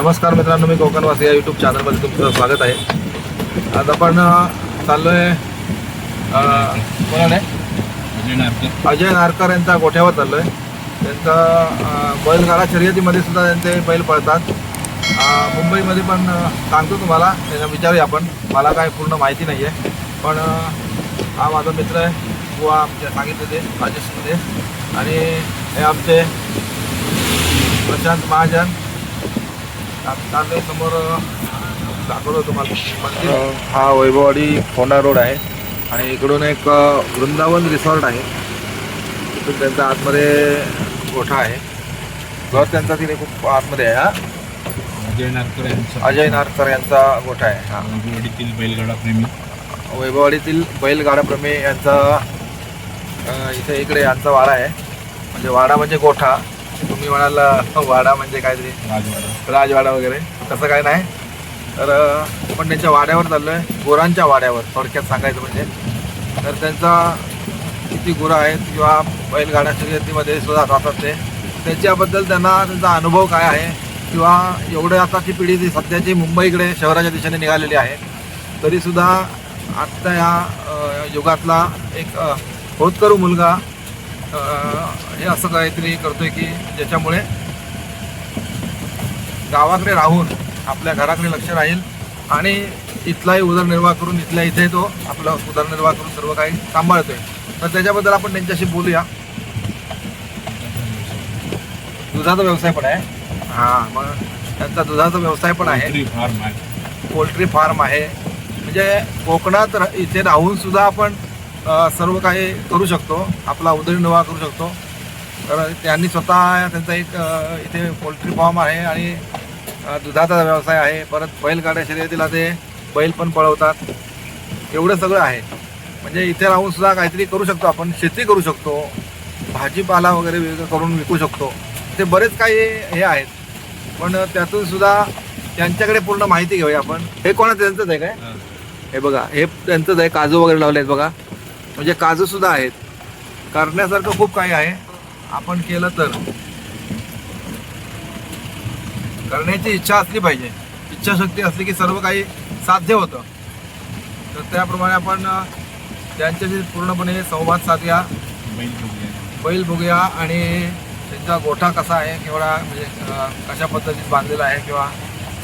नमस्कार मित्रांनो मी कोकणवासी या यूट्यूब चॅनलमध्ये तुमचं स्वागत आहे. आज आपण चाललो आहे अ, आहे? अजय नारकर यांचा गोठ्यावर चाललो आहे त्यांचा बैलगाडा शर्यतीमध्ये सुद्धा त्यांचे बैल पळतात. मुंबईमध्ये पण सांगतो तुम्हाला त्यांना विचारूया आपण. मला काय पूर्ण माहिती नाही आहे पण हा माझा मित्र आहे बुवा आमच्या सांगितले ते राजेशमध्ये आणि हे आमचे प्रशांत महाजन समोर हा वैभववाडी फोंडा रोड आहे. आणि इकडून एक वृंदावन रिसॉर्ट आहे. तिथून त्यांचा आतमध्ये गोठा आहे? घर त्यांचा तिथे खूप आतमध्ये आहे हा. अजय नारकर यांचा. अजय नारकर यांचा गोठा आहे? हा. वडीतील बैलगाडा प्रेमी. वैभववाडीतील बैलगाडाप्रेमी यांचा अ, इथे इकडे यांचा वाडा आहे. म्हणजे वाडा म्हणजे गोठा तुम्ही म्हणाल वाडा म्हणजे काहीतरी. राजवाडा. राजवाडा वगैरे. तसं काय नाही. तर अ, आपण त्यांच्या वाड्यावर चाललो आहे गुरांच्या वाड्यावर थोडक्यात सांगायचं म्हणजे. तर त्यांचा किती गुरं आहेत किंवा बैलगाड्या शर्यतीमध्ये सुद्धा राहतात ते. त्याच्याबद्दल त्यांना त्यांचा अनुभव काय आहे? किंवा एवढे आताची पिढी जी सध्याची मुंबईकडे शहराच्या दिशेने निघालेली आहे तरीसुद्धा आत्ता या युगातला एक होतकरू मुलगा हे असं काहीतरी करतोय की ज्याच्यामुळे गावाकडे राहून आपल्या घराकडे लक्ष राहील आणि इथलाही उदरनिर्वाह करून इथल्या इथे तो आपला उदरनिर्वाह करून सर्व काही सांभाळतोय. तर त्याच्याबद्दल आपण त्यांच्याशी बोलूया. दुधाचा व्यवसाय पण आहे. हां मग त्यांचा दुधाचा व्यवसाय पण आहे. पोल्ट्री फार्म आहे. पोल्ट्री फार्म आहे. म्हणजे कोकणात इथे राहून सुद्धा आपण सर्व काही करू शकतो. आपला उदरनिर्वाह करू शकतो. तर त्यांनी स्वतः त्यांचा एक इथे पोल्ट्री फार्म आहे आणि दुधाचा व्यवसाय आहे. परत बैलगाड्या शर्यतीला ते बैल पण पळवतात. एवढं सगळं आहे. म्हणजे इथे राहून सुद्धा काहीतरी करू शकतो आपण. शेती करू शकतो. भाजीपाला वगैरे करून विकू शकतो. ते बरेच काही हे आहेत. पण त्यातून सुद्धा त्यांच्याकडे पूर्ण माहिती घेऊया आपण. हे कोणा त्यांचंच आहे काय? हे. बघा. हे त्यांचंच आहे. काजू वगैरे लावले आहेत बघा. म्हणजे काजू सुद्धा आहेत. करण्यासारखं खूप काही आहे. आपण केलं तर. करण्याची इच्छा असली पाहिजे. इच्छाशक्ती असली की सर्व काही साध्य होतं. तर त्याप्रमाणे आपण त्यांच्याशी पूर्णपणे संवाद साधूया. बैल बघूया. आणि त्यांचा गोठा कसा आहे केवढा म्हणजे कशा पद्धतीत बांधलेला आहे किंवा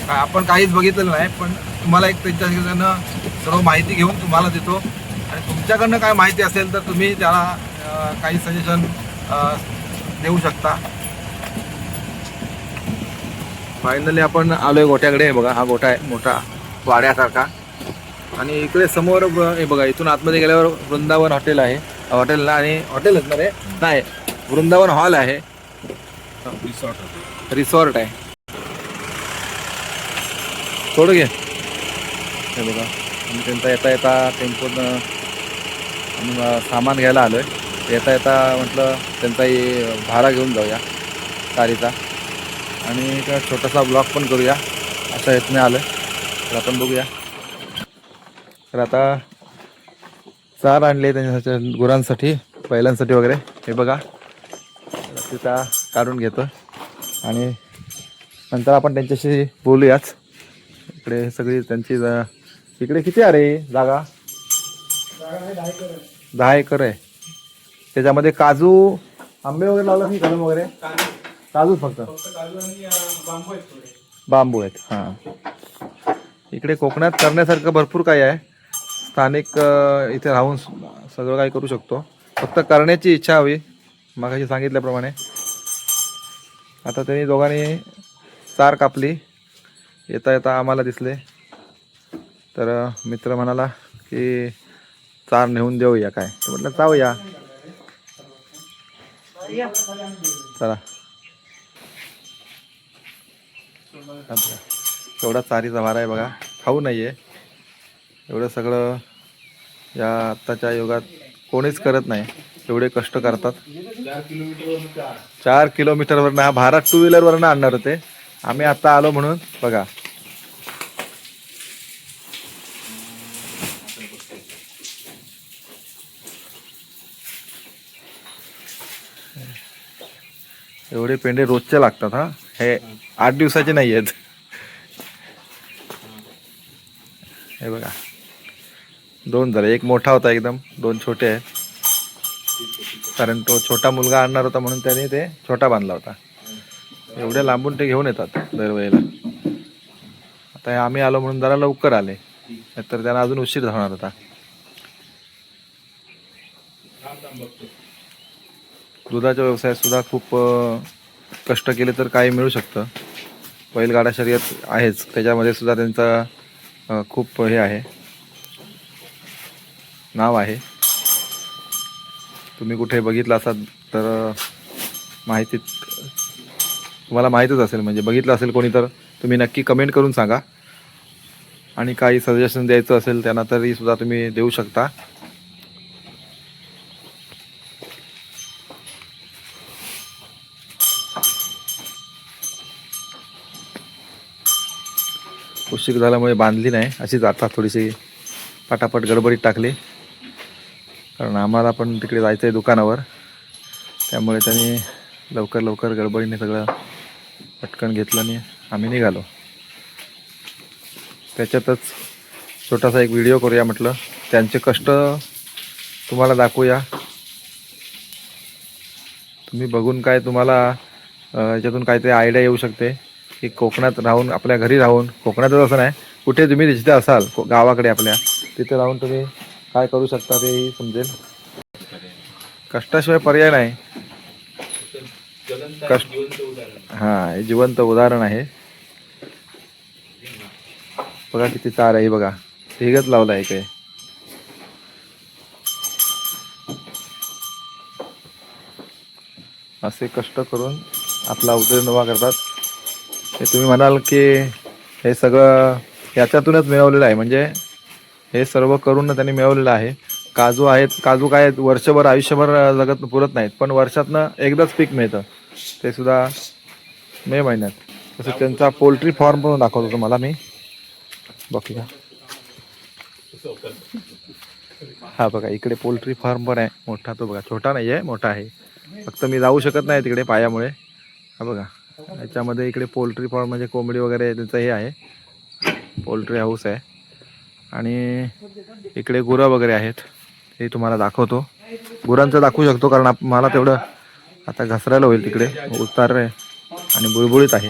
काय आपण काहीच बघितलेलं नाही पण तुम्हाला एक त्यांच्याकडनं सर्व माहिती घेऊन तुम्हाला देतो. आणि तुमच्याकडनं काय माहिती असेल तर तुम्ही त्याला काही सजेशन देऊ शकता. फायनली आपण आलोय गोठ्याकडे हे बघा हा गोठा आहे मोठा वाड्यासारखा. आणि इकडे समोर हे बघा इथून आतमध्ये गेल्यावर वृंदावन हॉटेल आहे. हॉटेल आणि हॉटेल असणार आहे नाही वृंदावन हॉल आहे. रिसॉर्ट. रिसॉर्ट आहे. थोडं घे. हे बघा आम्ही त्यांचा येता येता अं, सामान घ्यायला आलो आहे येता येता म्हटलं त्यांचाही भाडा घेऊन जाऊया गाडीचा. आणि एक छोटासा ब्लॉग पण करूया अशा हेतूने आलं तर आपण बघूया. तर आता चार आणले त्यांच्यासाठी गुरांसाठी बैलांसाठी वगैरे. हे बघा. तिथं काढून घेतो. आणि नंतर आपण त्यांच्याशी बोलूयाच. इकडे सगळी त्यांची इकडे किती आहे रे? जागा? दहा एकर आहे. त्याच्यामध्ये काजू आंबे वगैरे लावला की कलम वगैरे? काजूच फक्त? बांबू आहेत हां. इकडे कोकणात करण्यासारखं भरपूर काही आहे. स्थानिक इथे राहून सगळं काही करू शकतो. फक्त करण्याची इच्छा हवी मगाशी सांगितल्याप्रमाणे. आता त्यांनी दोघांनी चार कापली. येता येता आम्हाला दिसले. तर मित्र म्हणाला की चार नेऊन देऊया काय? म्हटलं जाऊया. चला. एवढा चारीचा भार आहे बघा. खाऊ नाही आहे एवढं सगळं या आत्ताच्या युगात कोणीच करत नाही. एवढे कष्ट करतात. चार किलोमीटरवरनं हा भारत टू व्हीलरवरनं आणणार होते. आम्ही आत्ता आलो म्हणून बघा. एवढे पेंढे रोजचे लागतात हा? हे आठ दिवसाचे नाही आहेत. हे बघा. दोन झाले. एक मोठा होता एकदम. दोन छोटे आहेत. कारण तो छोटा मुलगा आणणार होता म्हणून त्याने ते छोटा बांधला होता. एवढे लांबून ते घेऊन येतात दरवेळेला. आता आम्ही आलो म्हणून जरा लवकर आले. तर त्यांना अजून उशीर धावणार होता. दुधाचा व्यवसाय सुद्धा खूप कष्ट केले तर काही मिळू शकतं. बैलगाडा शर्यत आहेच. त्याच्यामध्ये सुद्धा त्यांचं खूप हे आहे. नाव आहे. तुम्ही कुठे बघितलं असाल तर माहितीत तुम्हाला माहीतच असेल. म्हणजे बघितलं असेल कोणी तर तुम्ही नक्की कमेंट करून सांगा. आणि काही सजेशन द्यायचं असेल त्यांना तरी सुद्धा तुम्ही देऊ शकता. उशीर झाल्यामुळे बांधली नाही. अशीच आता थोडीशी पटापट गडबडीत टाकली. कारण आम्हाला पण तिकडे जायचं आहे दुकानावर. त्यामुळे त्यांनी लवकर लवकर गडबडीने सगळं पटकन घेतलं आणि आम्ही निघालो. त्याच्यातच छोटासा एक व्हिडिओ करूया म्हटलं. त्यांचे कष्ट तुम्हाला दाखवूया. तुम्ही बघून काय तुम्हाला याच्यातून काहीतरी आयडिया येऊ शकते. की कोकणात राहून आपल्या घरी राहून कोकणातच असं नाही. कुठे तुम्ही जिथे असाल गावाकडे आपल्या तिथे राहून तुम्ही काय करू शकता तेही समजेल. कष्टाशिवाय पर्याय नाही. कष्ट हां हे जिवंत उदाहरण आहे. बघा किती तार आहे बघा. ढिगच लावला आहे काय असे कष्ट करून आपला उदरनिर्वाह करतात. ते तुम्ही म्हणाल की हे सगळं याच्यातूनच मिळवलेलं आहे. म्हणजे हे सर्व करून त्यांनी मिळवलेलं आहे. काजू आहेत काजू काय आहेत, वर्षभर आयुष्यभर जगत पुरत नाहीत. पण वर्षातनं एकदाच पीक मिळतं. ते सुद्धा मे महिन्यात. तसं त्यांचा पोल्ट्री फार्म पण दाखवतो तुम्हाला मी. बघूया. हा बघा इकडे पोल्ट्री फार्म पण आहे. मोठा तो बघा. छोटा नाही आहे मोठा आहे. फक्त मी जाऊ शकत नाही तिकडे पायामुळे. हा बघा. याच्यामध्ये इकडे पोल्ट्री फार्म म्हणजे कोंबडी वगैरे त्याचं हे आहे. पोल्ट्री हाऊस आहे. आणि इकडे गुरं वगैरे आहेत. हे तुम्हाला दाखवतो. गुरांचं दाखवू शकतो कारण मला तेवढं आता घसरायला होईल तिकडे. उतार आहे आणि बुळबुळीत आहे.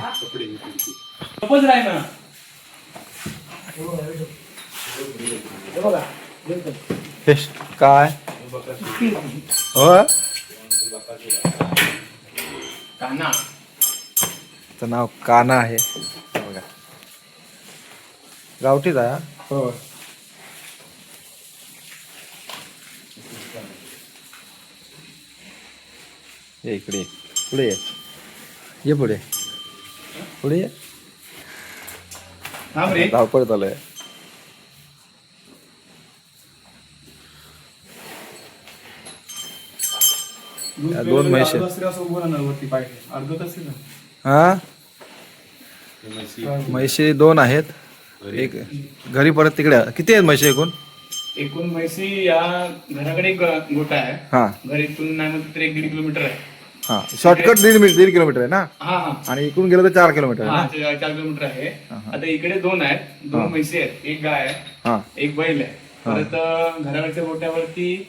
काय? हो त्याचं नाव काना आहे. बघा. गावठीच? आहे हा? हो ये इकडे ये. पुढे ये. ये पुढे. पुढे ये. थांब रे. धावपळ चालू आहे. दोन म्हैशी. आहेत. असं उभं राहणार वरती पाहिजे अर्ध तास आहे ना? हा? म्हैशी दोन आहेत. एक घरी परत तिकडे. किती आहेत म्हैशी एकूण? एकूण म्हैसी या घराकडे एक गोटा आहे. हा. घरीतून नाही म्हणत तर एक दीड किलोमीटर आहे. हा. शॉर्टकट दीड मिनिट दीड किलोमीटर आहे ना? हा हा. आणि इकडून गेलं तर चार किलोमीटर आहे हा ना चार चार किलोमीटर आहे. आता इकडे दोन आहेत. दोन म्हैसी आहेत. एक गाय आहे. हा. एक बैल आहे. परत अं, घराकडच्या गोट्यावरती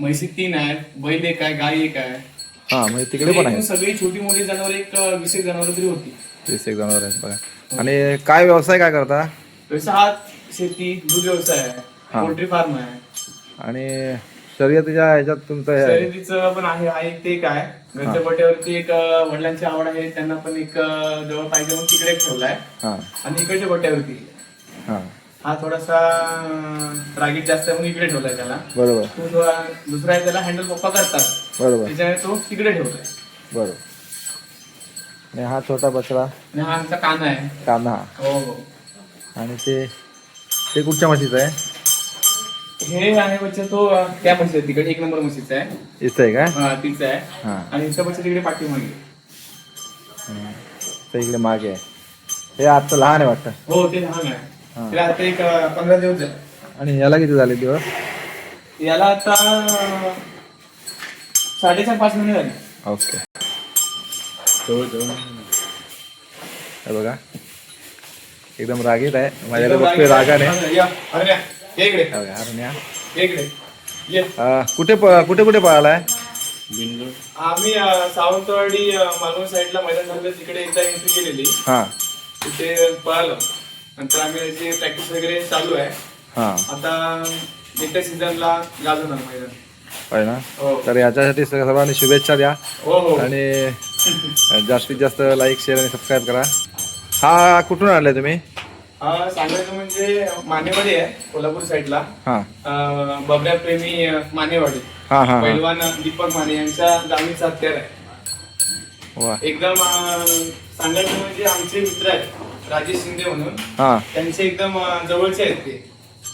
म्हैसी तीन आहेत. बैल एक आहे. गाय एक आहे. हा म्हणजे तिकडे पण आहे. सगळी छोटी मोठी जनावर एक वीस एक जनावर तरी होती. वीस एक जनावर आहेत बघा. आणि काय व्यवसाय काय करता? व्यवसाय हा शेती दूध व्यवसाय आहे. पोल्ट्री फार्म आहे. आणि शर्यतीच्या ह्याच्यात तुमचं आहे. शर्यतीचं पण आहे हा एक ते एक आहे. घरच्या एक वडिलांची आवड आहे त्यांना पण एक जवळ पाहिजे म्हणून तिकडे ठेवलाय आणि इकडच्या गोट्यावरती हा. थोडासा रागीट जास्त आहे म्हणून इकडे ठेवलाय त्याला. बरोबर. दुसरा आहे त्याला हँडल पप्पा करतात. बरोबर. त्याच्यामुळे तो तिकडे ठेवलाय बरोबर. आणि हा छोटा बछडा आणि हा आमचा काना आहे. कान्हा हो हो. आणि ते ते कुठच्या म्हशीचं आहे? हे आहे म्हणजे तो अं, त्या म्हशी आहे तिकडे एक नंबर म्हशीचा आहे. इथं आहे का? हा, तिचा आहे. हा. आणि इथं म्हशी तिकडे पाठीमागे. हम्म. ते इकडे मागे आहे. हे आजचं लहान आहे वाटतं. हो ते लहान हा. आहे तिला आता एक अं, पंधरा दिवस झाले. आणि याला किती झाले दिवस? याला आता साडेचार पाच महिने झाले. ओके. हे बघा. एकदम रागीत आहे. माझ्याकडे बघतोय रागाने. या, अरण्या, ये इकडे. हरण्या ये इकडे. ये. अं, कुठे प- कुठे कुठे पळालाय? आम्ही अं, सावंतवाडी अं, मालवण साईडला मैदान झालं. तिकडे एकदा एंट्री केलेली. हा. तिथे पळालो. नंतर आम्ही त्याची प्रॅक्टिस वगैरे चालू आहे. हा. आता येत्या सीझनला गाजवणार मैदान. होय ना? हो. तर याच्यासाठी सर्वांनी शुभेच्छा द्या. हो हो. आणि जास्तीत जास्त लाईक शेअर आणि सबस्क्राईब करा. हा कुठून आणलाय तुम्ही? सांगायचं म्हणजे मानेवाडी आहे कोल्हापूर साईडला हा. बबड्या प्रेमी मानेवाडी. हा हा हा. पैलवान दीपक माने यांच्या दावणीचा हत्यार आहे. एकदम सांगायचं म्हणजे आमचे मित्र आहेत राजेश शिंदे म्हणून. हा. त्यांचे एकदम जवळचे आहेत ते.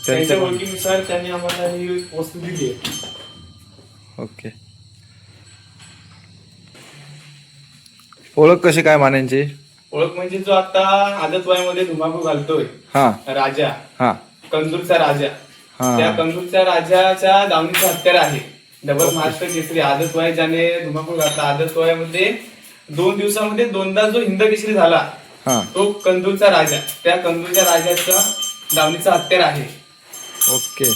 त्यांच्या ओळखीनुसार त्यांनी आम्हाला ही वस्तू दिली आहे. ओके. ओळख कशी काय मान्यांची ओळख म्हणजे जो आता आदत वयामध्ये धुमाकूळ घालतोय हा. राजा हा. कंदूरचा राजा. हा. त्या कंदूरच्या राजाच्या दावणीचं हत्यार आहे. डबल महाराष्ट्र केसरी आदत वय ज्याने धुमाकूळ घातला. आदत वयामध्ये दोन दिवसामध्ये दोनदा जो हिंद केसरी झाला हा. तो कंदूरचा राजा. त्या कंदूरच्या राजाचा दावणीचा हत्यार आहे. ओके.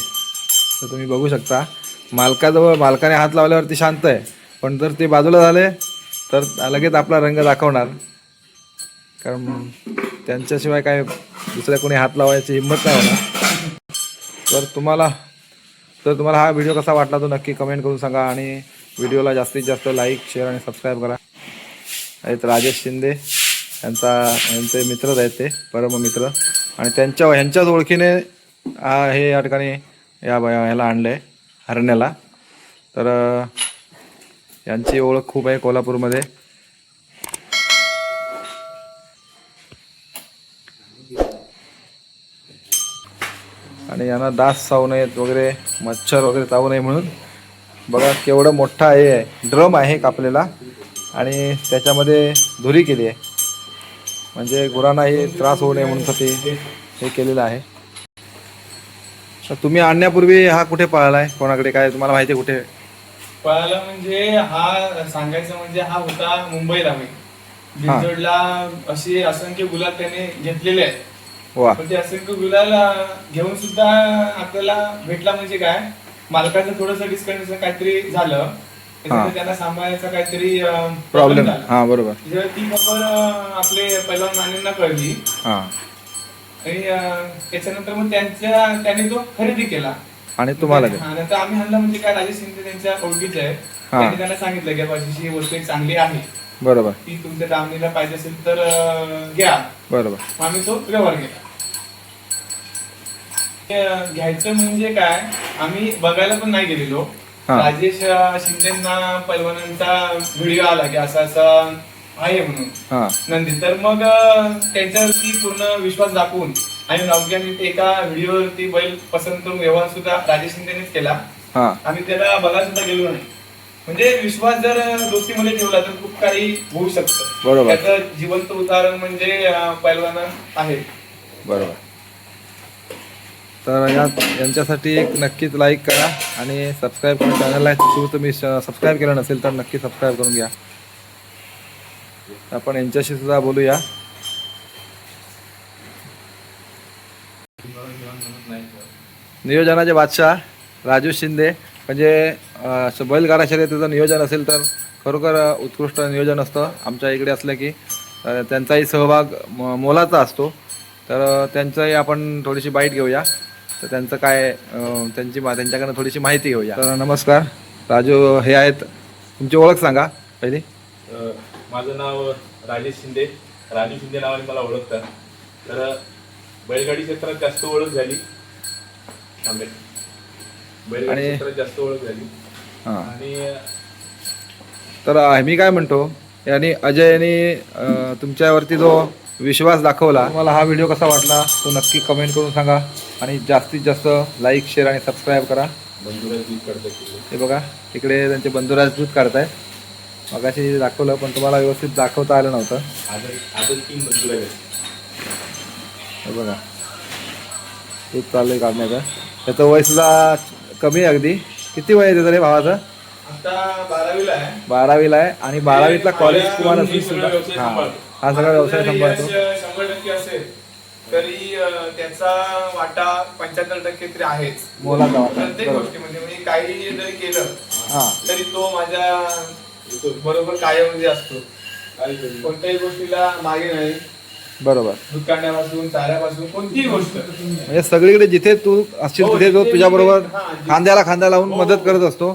तर तुम्ही बघू शकता. मालकाजवळ मालकाने हात लावल्यावरती शांत आहे. पण जर ते बाजूला झाले तर लगेच आपला रंग दाखवणार. कारण त्यांच्याशिवाय काय दुसऱ्या कोणी हात लावायची हिंमत नाही होणार. तर तुम्हाला तर तुम्हाला हा व्हिडिओ कसा वाटला तो नक्की कमेंट करून सांगा आणि व्हिडिओला जास्तीत जास्त लाईक शेअर आणि सबस्क्राईब करा. आहेत राजेश शिंदे यांचा यांचे मित्रच आहेत ते परम मित्र. आणि त्यांच्या ह्यांच्याच ओळखीने हा हे या ठिकाणी या ह्याला आणलं आहे हरण्याला तर यांची ओळख खूप आहे कोल्हापूरमध्ये. आणि यांना डास चावू नयेत वगैरे मच्छर वगैरे चावू नये म्हणून. बघा केवढं मोठा हे आहे. ड्रम आहे कापलेला. आणि त्याच्यामध्ये धुरी केली आहे. म्हणजे गुरांनाही त्रास होऊ नये म्हणून हे केलेलं आहे. तर तुम्ही आणण्यापूर्वी हा कुठे पळालाय? कोणाकडे? काय तुम्हाला माहिती आहे कुठे? पळाला म्हणजे हा सांगायचं म्हणजे हा होता मुंबईला मी. बिनजोडला असे असंख्य गुलाल त्याने घेतलेले आहेत. वा. पण ते असंख्य गुलाल अं, घेऊन सुद्धा आपल्याला भेटला म्हणजे काय? मालकाचं थोडस डिस्कनेक्शन काहीतरी झालं. त्याच्यामुळे त्यांना सांभाळायचा काहीतरी प्रॉब्लेम झाला. हां बरोबर. जेव्हा ती खबर अं, आपले पहिलवान मानेंना कळली. हां. आणि अं, त्याच्यानंतर मग त्यांच्या त्याने तो खरेदी केला. आणि तुम्हाला ते हा, नंतर आम्ही आणला म्हणजे काय राजेश शिंदे त्यांच्या ओळखीचे आहे हा. त्यांनी त्यांना सांगितलं की बाबाची ही वस्तू एक चांगली आहे. बरोबर. ती तुमच्या दामणीला पाहिजे असेल तर अं, घ्या. बरोबर. मग आम्ही तो व्यवहार केला. ते, अं, घ्यायचं म्हणजे काय आम्ही बघायला पण नाही गेलेलो. हा. राजेश अं, शिंदेना पैलवानांचा व्हिडिओ आला की असा असा आहे म्हणून. हां. नंदी. तर मग अं, त्यांच्यावरती पूर्ण विश्वास दाखवून आणि नवक्याने ते एका व्हिडिओवरती बैल पसंत करून व्यवहार सुद्धा राजेश शिंदेनेच केला. हां. आम्ही त्याला बघायला सुद्धा गेलो नाही. म्हणजे विश्वास जर दोस्तीमध्ये ठेवला तर खूप काही होऊ शकतं. बरोबर. त्याचं जिवंत उदाहरण म्हणजे अं, पैलवान आहे. बरोबर. तर या यांच्यासाठी एक नक्कीच लाईक करा आणि सबस्क्राईब करून चॅनलला तुम्ही सबस्क्राईब केलं नसेल तर नक्की सबस्क्राईब करून घ्या. आपण यांच्याशी सुद्धा बोलूया. नियोजनाचे बादशाह राजू शिंदे म्हणजे असं बैलगाडा शर्यतीचं नियोजन असेल तर खरोखर उत्कृष्ट नियोजन असतं. आमच्या इकडे असलं की त्यांचाही सहभाग म- मोलाचा असतो. तर त्यांचंही त्यांचाही आपण थोडीशी बाईट घेऊया. तर त्यांचं काय त्यांची मा त्यांच्याकडनं थोडीशी माहिती घेऊया. तर नमस्कार. राजू हे आहेत. तुमची ओळख सांगा पहिली. माझं नाव राजेश शिंदे. राजू शिंदे नावाने मला ओळखतात. तर बैलगाडी क्षेत्रात जास्त ओळख झाली. थांबेल. बैलगाडी आणि- क्षेत्रात जास्त ओळख झाली. हां. आणि तर मी काय म्हणतो यांनी अजय यांनी अं, तुमच्यावरती जो विश्वास दाखवला तुम्हाला हा व्हिडिओ कसा वाटला तो नक्की कमेंट करून सांगा. आणि जास्तीत जास्त लाईक शेअर आणि सबस्क्राईब करा. बंधुराज दूध काढतात. हे बघा इकडे त्यांचे बंधुराज दूध काढताय मगाशी दाखवलं पण तुम्हाला व्यवस्थित दाखवता आलं नव्हतं. हे बघा. दूध चाललंय काढण्याचं त्याचं वय सुद्धा कमी आहे अगदी. किती वय आहे त्याचं रे भावाचं? बारावीला आहे. आणि बारावीतला कॉलेज कुमार हा. हा सगळा व्यवसाय सांभाळतो. यश शंभर टक्के असेल. तरी त्याचा वाटा पंच्याहत्तर टक्के तरी आहेच. मोलाचा वाटा. प्रत्येक. गोष्टीमध्ये म्हणजे काही जरी केलं हा. तरी तो माझ्या बरोबर कायमध्ये असतो. कोणत्याही गोष्टीला मागे नाही. बरोबर. दूध काढण्यापासून चाऱ्यापासून कोणतीही गोष्ट. म्हणजे सगळीकडे जिथे तू असशील हो, तिथे तो जिथे तुझ्या बरोबर खांद्याला खांदा लावून हो, मदत हो. करत असतो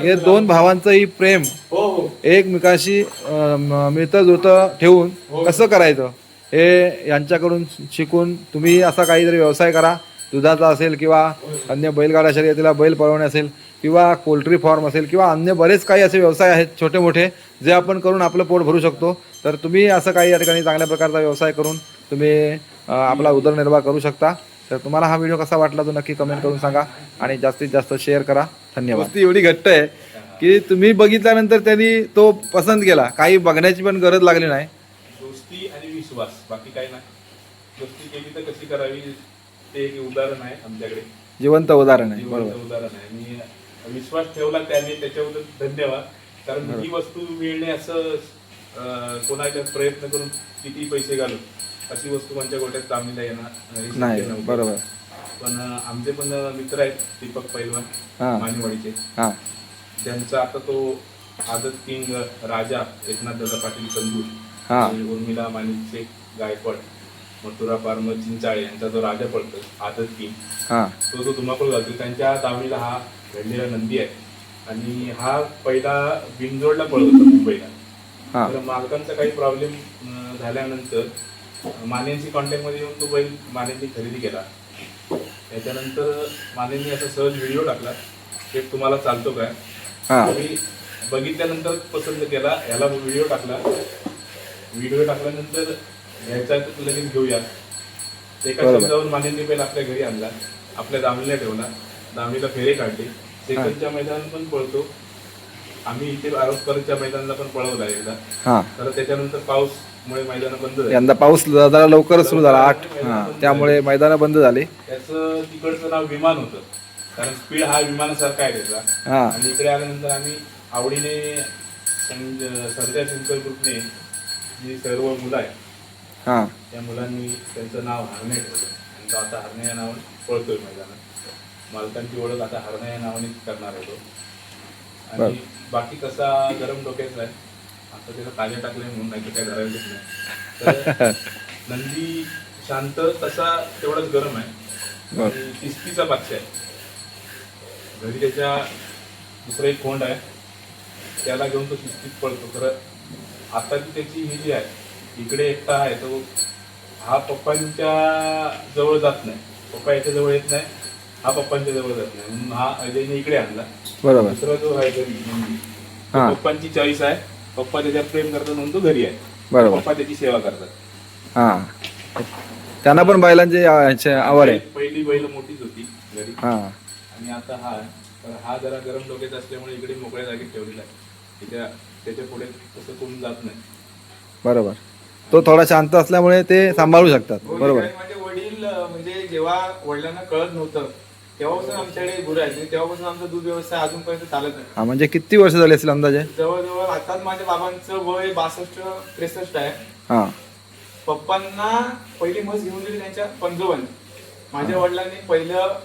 हे दोन भावांचं ही प्रेम हो हो. एकमेकाशी मिळतं जुळतं ठेवून. कसं करायचं? हे यांच्याकडून शिकून तुम्ही असा काहीतरी व्यवसाय करा. दुधाचा असेल किंवा अन्य बैलगाडा शर्यतीला बैल पळवणे असेल किंवा पोल्ट्री फार्म असेल किंवा अन्य बरेच काही असे व्यवसाय आहेत छोटे मोठे जे आपण करून आपलं पोट भरू शकतो. तर तुम्ही असं काही या ठिकाणी चांगल्या प्रकारचा व्यवसाय करून तुम्ही आपला उदरनिर्वाह करू शकता. तर तुम्हाला हा व्हिडिओ कसा वाटला तो नक्की कमेंट करून सांगा आणि जास्तीत जास्त शेअर करा. धन्यवाद. ती एवढी घट्ट आहे की तुम्ही बघितल्यानंतर त्यांनी तो पसंत केला. काही बघण्याची पण गरज लागली नाही. दोस्ती आणि विश्वास बाकी काही नाही. दोस्ती केली तर कशी करावी ते एक उदाहरण आहे आमच्याकडे. जिवंत उदाहरण आहे बरोबर. उदाहरण आहे. मी विश्वास ठेवला त्याने त्याच्याबद्दल धन्यवाद. कारण ही वस्तू मिळणे असं कोणाच्या प्रयत्न करून किती पैसे घालून अशी वस्तू कोणत्या गोट्यात कामीला येणार. बरोबर. पण आमचे पण मित्र आहेत दीपक पैलवान. मानेवाडीचे. त्यांचा आता तो आदत किंग राजा एकनाथ दादा पाटील कंदूर हा. उर्मिला माणिक शेख गायकवाड मथुरा फार्म चिंचाळे यांचा जो राजा पडतो आदत किंग. तो जो धुमाकूळ घालतो त्यांच्या दावणीला हा घडलेला नंदी आहे. आणि हा पहिला बिनजोडला पळत होता मुंबईला. हा. तर मालकांचा काही प्रॉब्लेम झाल्यानंतर मानेंची कॉन्टॅक्टमध्ये येऊन तो बैल मानेंनी खरेदी केला. त्याच्यानंतर मानेंनी असा सहज व्हिडिओ टाकला ते तुम्हाला चालतो काय? मी बघितल्यानंतर पसंत केला ह्याला व्हिडिओ टाकला. व्हिडिओ टाकल्यानंतर घ्यायचा लगेच घेऊया. एका. शब्दावर मानेंनी बैल आपल्या घरी आणला आपल्या दामणीला ठेवला. दामणीला फेरे काढले. सेकंदच्या मैदानात पण पळतो. आम्ही इथे आरोपकरच्या मैदानाला पण पळवला एकदा. हा. तर त्याच्यानंतर पाऊसमुळे मैदान बंद झाली. यंदा पाऊस जरा लवकरच सुरू झाला आठ. हा. त्यामुळे मैदानं बंद झाली. त्याचं तिकडचं नाव विमान होतं. कारण स्पीड हा विमानासारखा आहे त्याचा. हा. आणि इकडे आल्यानंतर आम्ही आवडीने संध्या शंकर ग्रुपने जी सर्व मुलं आहेत हा. त्या मुलांनी त्यांचं नाव हरणे ठेवलं. आणि तो आता हरणे या नावाने पळतोय मैदानात. मालकांची ओळख आता हरणे या नावानेच करणार आहे तो. बरं. आणि बाकी तसा गरम डोक्याचा आहे आता त्याला ताज्या टाकले म्हणून नाही काय नाही. तर नंदी शांत तसा तेवढाच गरम आहे. आणि तिस्तीचा बादशाह आहे. घरी त्याच्या दुसरं एक कोंड आहे. त्याला घेऊन तो शिस्तीत पळतो. खरं आता ती त्याची ही जी आहे इकडे एकटा आहे तो हा पप्पांच्या जवळ जात नाही. पप्पा याच्या जवळ येत नाही. हा पप्पांच्या जवळ जात नाही. म्हणून हा अजयने इकडे आणला. बरोबर. दुसरा जो आहे घरी नंदी, तो हा. पप्पांची चॉईस आहे. पप्पा त्याच्यात प्रेम करतात म्हणून तो घरी आहे. बरोबर. पप्पा त्याची सेवा करतात. हा. त्यांना पण बैलांची आ- ह्याची आवड आहे. पहिली बैल मोठीच होती घरी. हा. आणि आता हा आहे. तर हा जरा गरम डोक्याचा असल्यामुळे इकडे मोकळ्या जागेत ठेवलेला आहे. त्याच्या त्याच्या पुढे तसं कोण जात नाही. बरोबर. तो थोडा शांत असल्यामुळे ते सांभाळू शकतात. हो, बरोबर. कारण माझे वडील अं, म्हणजे जेव्हा वडिलांना कळत नव्हतं तेव्हापासून आमच्याकडे गुरु आहेत. आणि तेव्हापासून आमचा दूध व्यवसाय अजूनपर्यंत चालत आहे हा म्हणजे किती वर्ष झाली असेल अंदाजे? जवळजवळ आताच माझ्या बाबांचं वय बासष्ट त्रेसष्ट आहे. हा. पप्पांना पहिली म्हस घेऊन दिली त्यांच्या पंजोबन माझ्या वडिलांनी पहिलं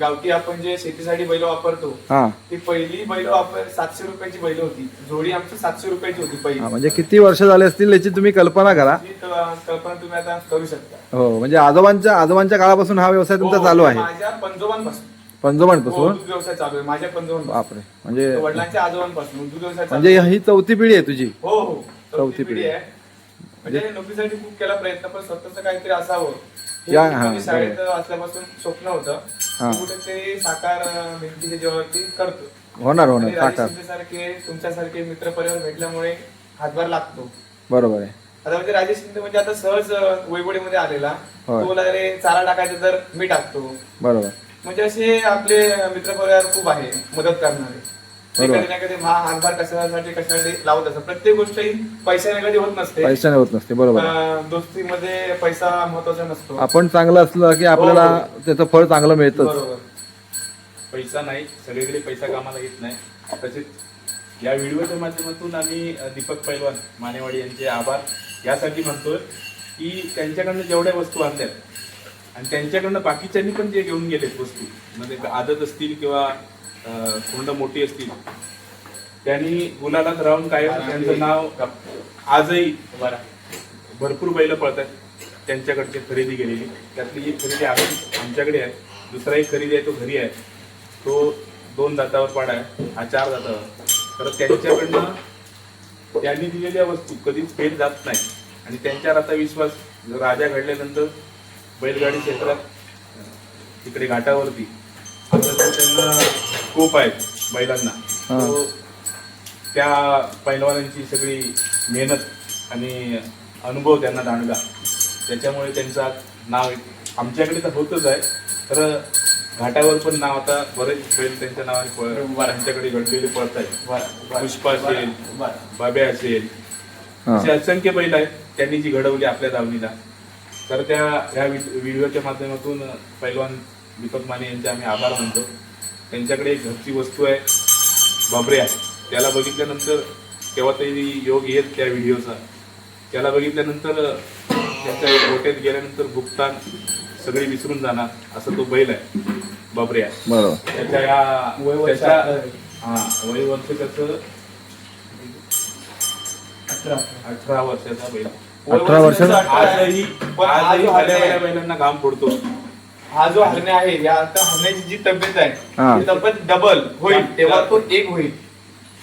गावठी आपण जे शेतीसाठी बैल वापरतो हा. ती पहिली बैल वापर सातशे रुपयाची बैल होती. जोडी आमची सातशे रुपयाची होती पहिली. हा, म्हणजे किती वर्ष झाले असतील याची तुम्ही कल्पना करा. ही क- कल्पना तुम्ही आता करू शकता. हो म्हणजे आजोबांच्या आजोबांच्या काळापासून हा व्यवसाय तुमचा हो, चालू आहे. माझ्या पंजोबांपासून. हो, पंजोबांपासून दूध व्यवसाय चालू आहे माझ्या पंजोबांपासून. बापरे म्हणजे वडिलांच्या आजोबांपासून दूध व्यवसाय चालू म्हणजे ही चौथी पिढी आहे तुझी. हो हो चौथी चौथी पिढी. पिढी. आहे. म्हणजे नोकरीसाठी खूप केला प्रयत्न पण स्वतःच काहीतरी असावं. या, हा, शाळेत असल्यापासून स्वप्न होतं. हा. कुठेतरी साकार अं, करतो. होणार होणार. साकार. शिंदेसारखे तुमच्यासारखे मित्र परिवार भेटल्यामुळे हातभार लागतो. बरोबर आहे. आता म्हणजे राजेश शिंदे म्हणजे आता सहज अं, वैभवडीमध्ये आलेला. होय. तो "अरे, चारा टाकायचा तर मी टाकतो. बरोबर. म्हणजे असे आपले मित्र परिवार खूप आहे मदत करणारे. बरोबर. कधी ना कधी कशासाठी कशासाठी लावत असतात प्रत्येक गोष्ट ही पैशाने कधी होत नसते पैशाने होत नसते बरोबर आहे. अं, दोस्तीमध्ये पैसा महत्त्वाचा नसतो आपण चांगलं असलं की आपल्याला हो. त्याचं फळ चांगलं मिळतंच बरोबर पैसा नाही सगळीकडे पैसा कामाला येत नाही तसेच या व्हिडिओच्या माध्यमातून आम्ही अ, दीपक पैलवान मानेवाडी यांचे आभार यासाठी म्हणतोय की त्यांच्याकडनं जेवढ्या वस्तू आणल्यात आणि त्यांच्याकडनं बाकीच्यांनी पण जे घेऊन गेलेत वस्तू म्हणजे आदत असतील किंवा कोंड मोठी असतील. त्यांनी गुलालात राहून काय त्यांचं नाव आजही भरपूर बैल पळतात त्यांच्याकडची खरेदी केलेली. त्यातली एक खरेदी आम्ही आमच्याकडे आहे. दुसरा एक खरेदी आहे तो घरी आहे. तो दोन दातावर पाडा आहे. हा चार दातावर. तर त्यांच्याकडनं त्यांनी दिलेल्या वस्तू कधीच फेल जात नाही. आणि त्यांच्यावर आता विश्वास राजा घडल्यानंतर बैलगाडी क्षेत्रात तिकडे घाटावरती आता जो त्यांना स्कोप आहे बैलांना तो त्या पैलवानांची सगळी मेहनत आणि अनुभव त्यांना दांडगा. त्याच्यामुळे त्यांचं नाव एक- आमच्याकडे तर होतच आहे. तर घाटावर पण नाव आता बरेच बैल त्यांच्या नावाने पळ त्यांच्याकडे घडलेले पळत आहेत. पुष्पा असेल बाब्या असेल. हा. असे असंख्य बैल आहेत त्यांनी जी घडवली आपल्या दावणीला तर त्या ह्या व्हिड- व्हिडिओच्या माध्यमातून पैलवान दीपक माने यांचे आम्ही आभार मानतो. त्यांच्याकडे एक घरची वस्तू आहे. बाबऱ्या त्याला बघितल्यानंतर तेव्हा तरी योग येत त्या व्हिडिओचा. त्याला बघितल्यानंतर त्याच्या गोट्यात गेल्यानंतर भुगतान सगळी विसरून जाणार असा तो बैल आहे. बाबऱ्या बरोबर. त्याच्या या त्याच्या अठरा. हा वय वर्ष. त्याचं अठरा वर्षाचा बैल. अठरा वर्षाचा? आजही आजही आहे, बैलांना घाम फोडतो हा जो हरणे आहे या आता हरण्याची जी तब्येत हा. आहे ती तब्येत डबल होईल तेव्हा तो एक होईल.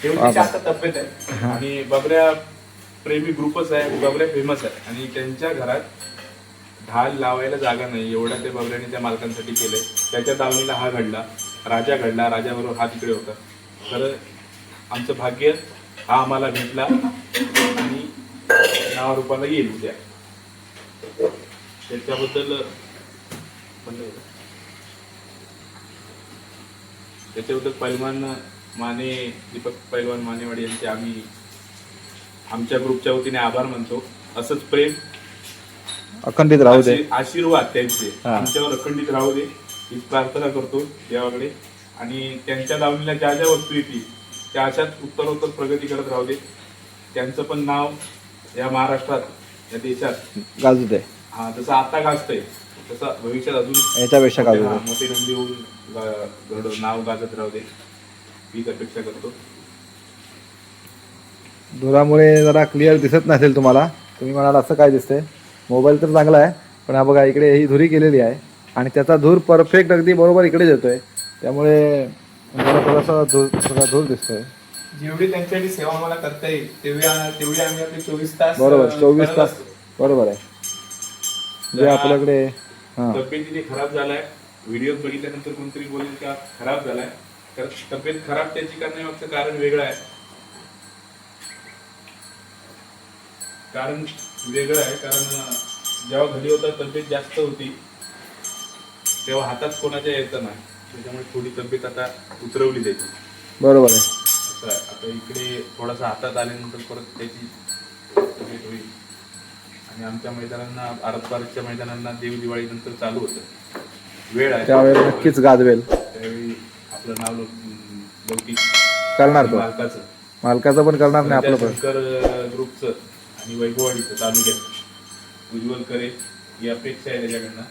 तेवढी हा. जास्त तब्येत आहे. आणि बबऱ्या प्रेमी ग्रुपच आहे बबऱ्या फेमस आहे. आणि त्यांच्या घरात ढाल लावायला जागा नाही. एवढ्या ते बबऱ्याने त्या मालकांसाठी केलंय. त्याच्या दावणीला हा घडला. राजा घडला. राजाबरोबर हा तिकडे होता. तर आमचं भाग्य हा आम्हाला भेटला. आणि नावारूपाला येईल उद्या. त्याच्याबद्दल करा. त्याच्याबद्दल पैलवान माने दीपक पैलवान मानेवाडी यांचे आम्ही आमच्या ग्रुपच्या वतीने आभार मानतो. असंच प्रेम अखंडित राहू दे. आशी- आशीर्वाद त्यांचे. हा. आमच्यावर अखंडित राहू दे. हीच प्रार्थना करतो देवाकडे आणि त्यांच्या दावणीला ज्या ज्या वस्तू येतील त्या अशाच उत्तरोत्तर प्रगती करत राहू दे. त्यांचं पण नाव या महाराष्ट्रात या देशात. गाजू दे. हा जसं आता गाजतंय तसं भविष्यात अजून याच्यापेक्षा हा, दे मोठे नंदी होऊन गा- नाव गाजत राहू दे. हीच अपेक्षा करतो. धुरामुळे जरा क्लिअर दिसत नसेल तुम्हाला. तुम्ही म्हणाल असं काय दिसतंय? मोबाईल तर चांगला आहे पण हा बघा इकडे ही धुरी केलेली आहे. आणि त्याचा धूर परफेक्ट अगदी बरोबर इकडेच येतोय. त्यामुळे मला थोडासा धूर थोडा धूर दिसतोय. जेवढी त्यांच्यासाठी सेवा आम्हाला करता येईल तेवढी तेवढी आम्ही आपले चोवीस तास बरोबर चोवीस तास. बरोबर आहे. जे आपल्याकडे तब्येतीने खराब झालाय. व्हिडिओ बघितल्यानंतर कोणतरी बोलेल का खराब झालाय. तर तब्येत खराब त्याची करण्यामागचं कारण वेगळं आहे. कारण वेगळं आहे. कारण जेव्हा घरी होता तब्येत जास्त होती. तेव्हा हातात कोणाच्या यायचं नाही. त्याच्यामुळे थोडी तब्येत आता उतरवली जायची बरोबर आहे. असं आहे. आता इकडे थोडासा हातात आल्यानंतर परत त्याची तब्येत होईल. आणि आमच्या मैदानांना आरत पारतच्या मैदानांना देव दिवाळी नंतर चालू होतं. वेळ आहे. त्यावेळेला नक्कीच गाजवेल. त्यावेळी आपलं नाव लौकिक करणार तो. मालकाचं. मालकाचं पण करणार नाही आपलं पण. शंकर ग्रुपचं आणि वैभववाडीचं तालुक्यात उज्ज्वल करे ही अपेक्षा आहे त्याच्याकडनं.